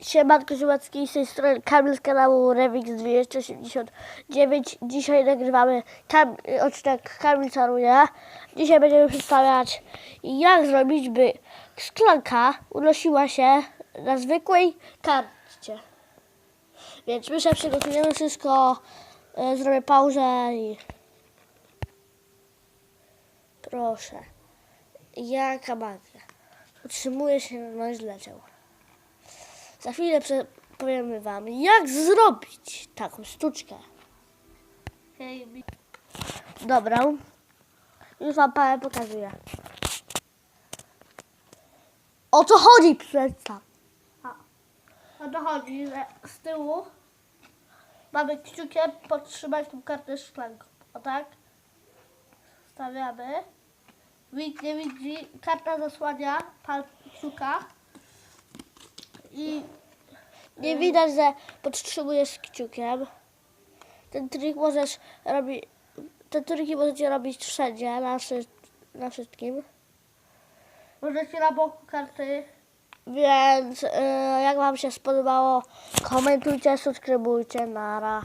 Siemanko Ziomacki, z tej strony Kamil z kanału Remix 289. Dzisiaj nagrywamy kam, odcinek Kamil Czaruje. Dzisiaj będziemy przedstawiać jak zrobić, by szklanka unosiła się na zwykłej karcie. Więc my się przygotujemy wszystko, e, zrobię pauzę i... Proszę. Jaka magia. Utrzymuje się na zleciał. Za chwilę powiemy Wam, jak zrobić taką sztuczkę. Dobra. Już Wam parę pokazuję. O co chodzi przedstaw? O to chodzi, że z tyłu mamy kciukiem podtrzymać tą kartę szklanką. O tak? Stawiamy. Widz nie widzi. Karta zasłania kciuka. I Nie widać, że podtrzymujesz kciukiem. Ten trik możesz robić. Te triki możecie robić wszędzie, na, na wszystkim. możecie na boku karty. Więc e, jak Wam się spodobało, komentujcie, subskrybujcie, nara.